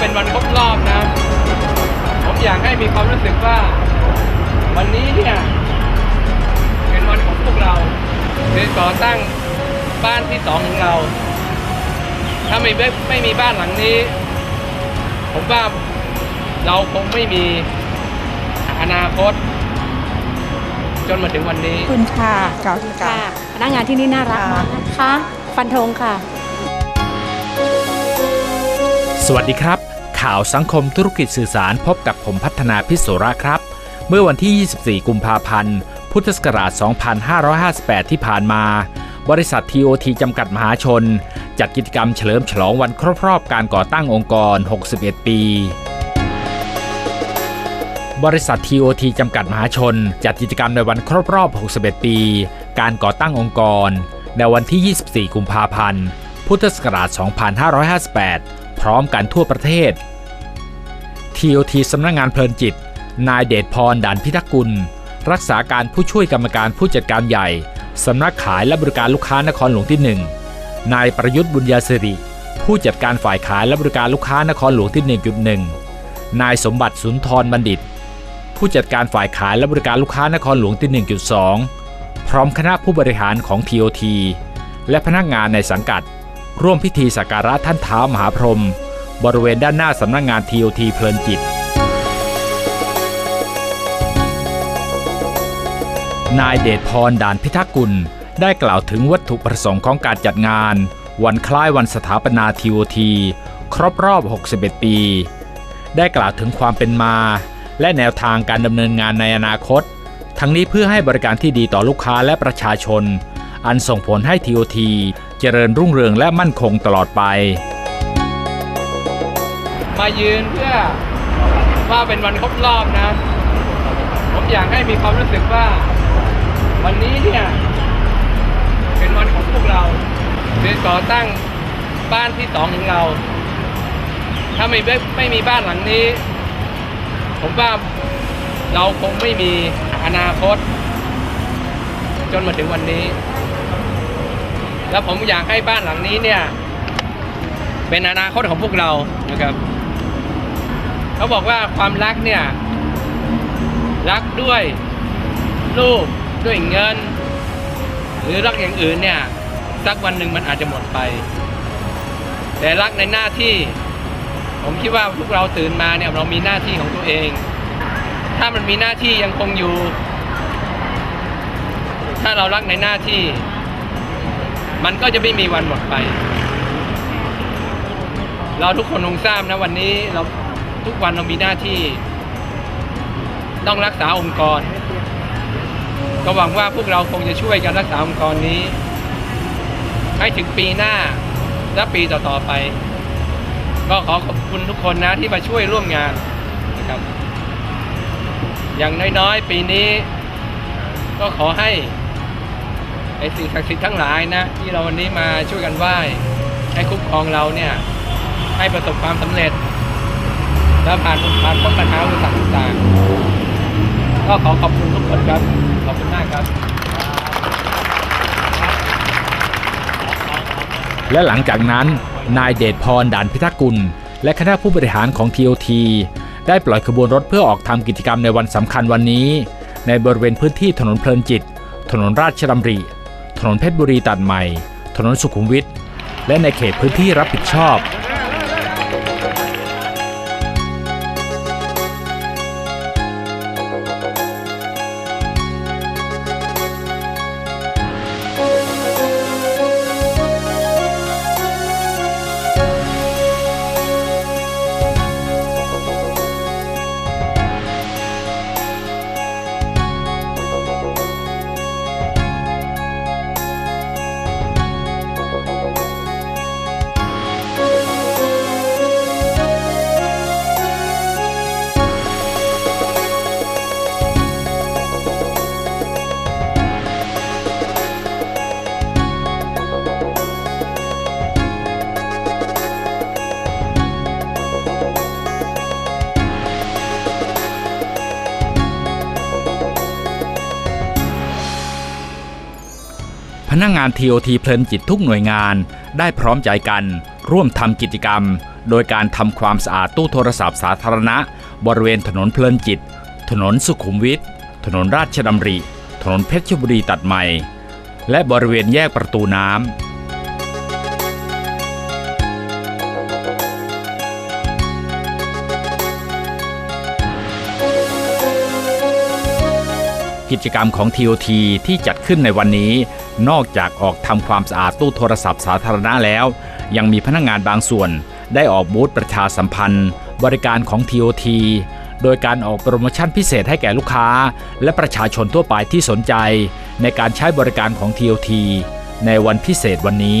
ยืนเพื่อว่าเป็นวันครบรอบนะ ผมอยากให้มีความรู้สึกว่า วันนี้เนี่ยเป็นวันของพวกเราคือก่อตั้งบ้านที่สองของเรา ถ้าไม่ไม่ไม่มีบ้านหลังนี้ ผมว่าเราคงไม่มีอนาคต จนมาถึงวันนี้ขอบคุณค่ะเก่าที่เก่าค่ะพนักงานที่นี่น่ารักมากนะคะ ฟันธงค่ะ สวัสดีครับ ข่าวสังคมธุรกิจสื่อสารพบกับผมพัฒนาพิศโสระครับ เมื่อวันที่ 24 กุมภาพันธ์ พุทธศักราช 2558 ที่ผ่านมา บริษัท TOT จำกัดมหาชน จัดกิจกรรมเฉลิมฉลองวันครบรอบการก่อตั้งองค์กร 61 ปีบริษัท TOT จำกัดมหาชน จัดกิจกรรมในวันครบรอบ 61 ปี การก่อตั้งองค์กร ในวันที่ 24 กุมภาพันธ์ พุทธศักราช 2558 พร้อมกันทั่วประเทศ TOT สำนักงงานเพลินจิต นายเดชพรด่านพิทักษ์กุล รักษาการผู้ช่วยกรรมการผู้จัดการใหญ่ สำนักขายและบริการลูกค้านครหลวงที่ 1 นายประยุทธ์บุญญาสิริ ผู้จัดการฝ่ายขายและบริการลูกค้านครหลวงที่ 1.1 นายสมบัติสุนทรบัณฑิต ผู้จัดการฝ่ายขายและบริการลูกค้านครหลวงที่ 1.2 พร้อมคณะผู้บริหารของ TOT และพนักงานในสังกัด ร่วมพิธีสักการะท่านเท้ามหาพรหม บริเวณด้านหน้าสำนักงาน TOT เพลินจิต นายเดชพรด่านพิทักษ์กุล ได้กล่าวถึงวัตถุประสงค์ของการจัดงาน วันคล้ายวันสถาปนา TOT ครบรอบ 61 ปี ได้กล่าวถึงความเป็นมา และแนวทางการดำเนินงานในอนาคต ทั้งนี้เพื่อให้บริการที่ดีต่อลูกค้าและประชาชน อันส่งผลให้ TOT เจริญรุ่งเรืองและมั่นคงตลอดไป มายืนเพื่อว่าเป็นวันครบรอบนะ ผมอยากให้มีความรู้สึกว่า วันนี้เนี่ย เป็นวันของพวกเราคือก่อตั้งบ้านที่สองของเรา ถ้าไม่ไม่ไม่มีบ้านหลังนี้ ผมว่าเราคงไม่มีอนาคต จนมาถึงวันนี้ แล้วผมอยากให้บ้านหลังนี้เนี่ย เป็นอนาคตของพวกเรานะครับ เขาบอกว่าความรักเนี่ย รักด้วยลูกด้วยเงิน หรือรักอย่างอื่นเนี่ยสักวันหนึ่งมันอาจจะหมดไป แต่รักในหน้าที่ ผมคิดว่าพวกเราตื่นมาเนี่ยเรามีหน้าที่ของตัวเอง ถ้ามันมีหน้าที่ยังคงอยู่ ถ้าเรารักในหน้าที่ มันก็จะไม่มีวันหมดไป เราทุกคนคงทราบนะวันนี้เรา ทุกวันเรามีหน้าที่ ต้องรักษาองค์กร ก็หวังว่าพวกเราคงจะช่วยกันรักษาองค์กรนี้ ให้ถึงปีหน้าและปีต่อๆไป ก็ขอขอบคุณทุกคนนะที่มาช่วยร่วมงานนะครับ อย่างน้อยๆ ปีนี้ ก็ขอให้ไอ้สิ่งศักดิ์สิทธิ์ทั้งหลายนะ ที่เราวันนี้มาช่วยกันไหว้ให้คุ้มครองเราเนี่ย ให้ประสบความสำเร็จ และผ่านผ่านพ้นปัญหาอุปสรรคต่างๆ ก็ขอขอบคุณทุกคนครับ ขอบคุณมากครับ และหลังจากนั้น นายเดชพรด่านพิทักษ์กุล และคณะผู้บริหารของ TOT ได้ปล่อยขบวนรถเพื่อออกทำกิจกรรมในวันสำคัญวันนี้ ในบริเวณพื้นที่ถนนเพลินจิต ถนนราชดำริ ถนนเพชรบุรีตัดใหม่ ถนนสุขุมวิทและในเขตพื้นที่รับผิดชอบ นักงงาน TOT เพลินจิตทุกหน่วยงาน ได้พร้อมใจกัน ร่วมทำกิจกรรม โดยการทำความสะอาดตู้โทรศัพท์สาธารณะ บริเวณถนนเพลินจิต ถนนสุขุมวิท ถนนราชดำริ ถนนเพชรบุรีตัดใหม่ และบริเวณแยกประตูน้ำกิจกรรมของ TOT ที่จัดขึ้นในวันนี้ นอกจากออกทำความสะอาดตู้โทรศัพท์สาธารณะแล้ว ยังมีพนักงงานบางส่วน ได้ออกบูธประชาสัมพันธ์ บริการของ TOT โดยการออกโปรโมชั่นพิเศษให้แก่ลูกค้า และประชาชนทั่วไปที่สนใจ ในการใช้บริการของ TOT ในวันพิเศษวันนี้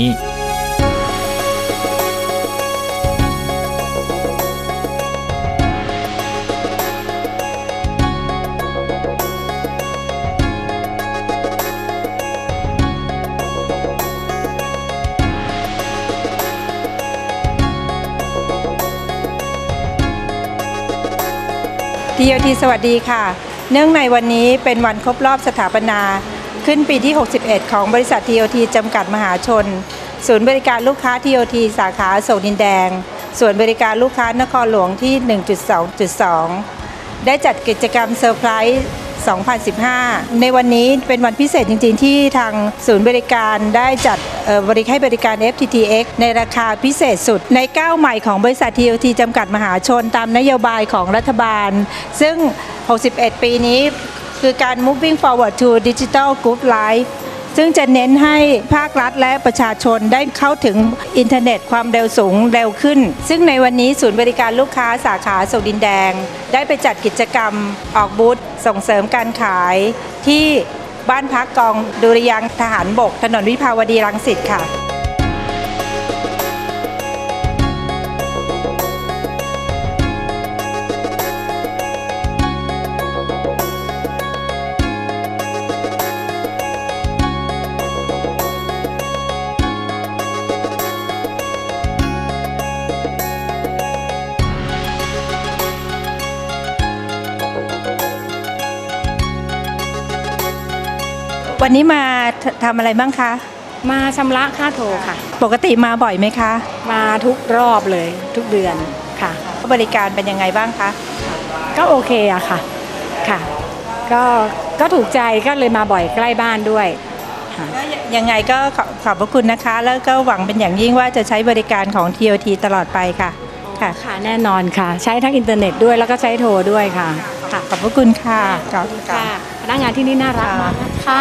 TOT สวัสดีค่ะ เนื่องในวันนี้เป็นวันครบรอบสถาปนา ขึ้นปีที่ 61 ของบริษัท TOT จำกัดมหาชน ศูนย์บริการลูกค้า TOT สาขาโศกดินแดง ส่วนบริการลูกค้านครหลวงที่ 1.2.2 ได้จัดกิจกรรมเซอร์ไพรส์2015 ในวันนี้เป็นวันพิเศษจริง ๆ ที่ทางศูนย์บริการได้จัด บริให้บริการ FTTX ในราคาพิเศษสุด ในก้าวใหม่ของบริษัท TOT จำกัดมหาชนตามนโยบายของรัฐบาล ซึ่ง 61 ปีนี้คือการ moving forward to digital good life ซึ่งจะเน้นให้ภาครัฐและประชาชนได้เข้าถึงอินเทอร์เน็ตความเร็วสูงเร็วขึ้น ซึ่งในวันนี้ศูนย์บริการลูกค้าสาขาสุดินแดง ได้ไปจัดกิจกรรมออกบูธส่งเสริมการขายที่ บ้านพักกองดุริยางทหารบก ถนนวิภาวดีรังสิตค่ะ วันนี้มาททำอะไรบ้างคะ มาชำระค่าโทรค่ะ ปกติมาบ่อยไหมคะ มาทุกรอบเลยทุกเดือนค่ะ บริการเป็นยังไงบ้างคะ ก็โอเคอะค่ะค่ะ ก็ก็ถูกใจก็เลยมาบ่อยใกล้บ้านด้วยค่ะก็ยังไงก็ขอขอบพระคุณนะคะ แล้วก็หวังเป็นอย่างยิ่งว่าจะใช้บริการของ TOT ตลอดไปค่ะค่ะค่ะแน่นอนค่ะ ใช้ทั้งอินเทอร์เน็ตด้วยแล้วก็ใช้โทรด้วยค่ะ ค่ะขอบพระคุณค่ะขอบคุณค่ะค่ะพนักงานที่นี่น่ารักมากนะคะ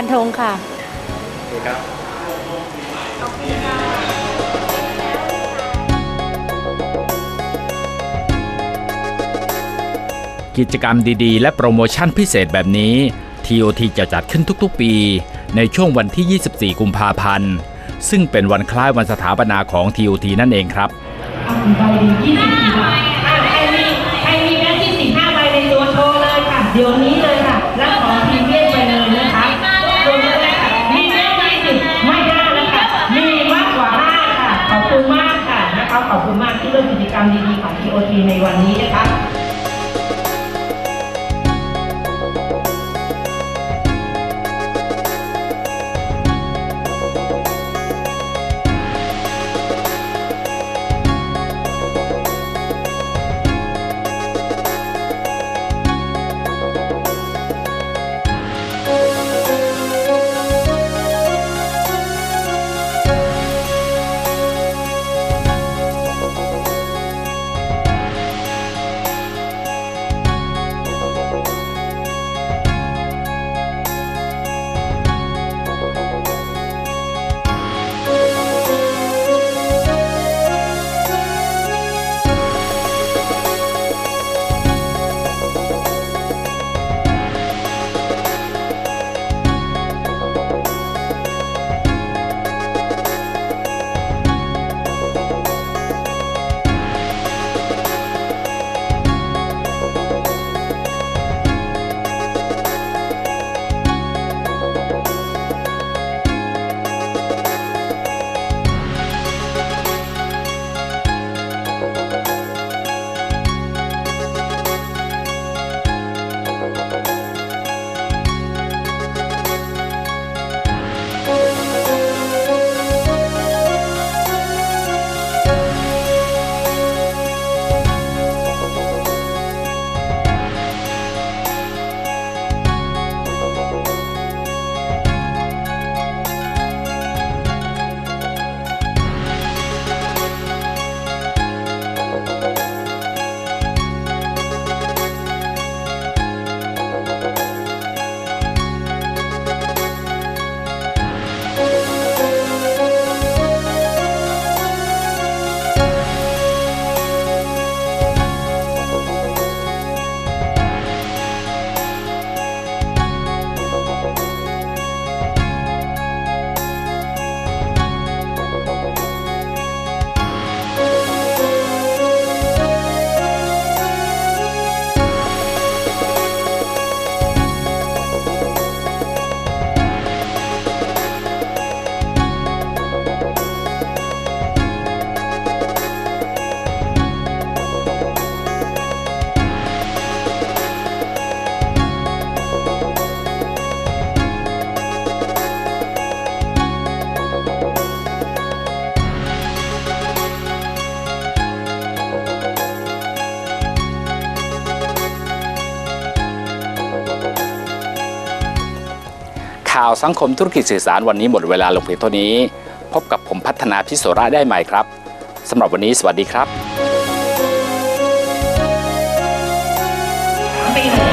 ฟันธงค่ะกิจกรรมดีๆ และโปรโมชั่นพิเศษแบบนี้ TOT จะจัดขึ้นทุกๆ ปี ในช่วงวันที่ 24 กุมภาพันธ์ ซึ่งเป็นวันคล้ายวันสถาปนาของ TOT นั่นเองครับ ดีๆของ TOT ในวันนี้นะคะาวสังคมธุรกิจสื่อสารวันนี้หมดเวลาลงเพียงเท่านี้ พบกับผมพัฒนาพิศระได้ใหม่ครับสำหรับวันนี้สวัสดีครับ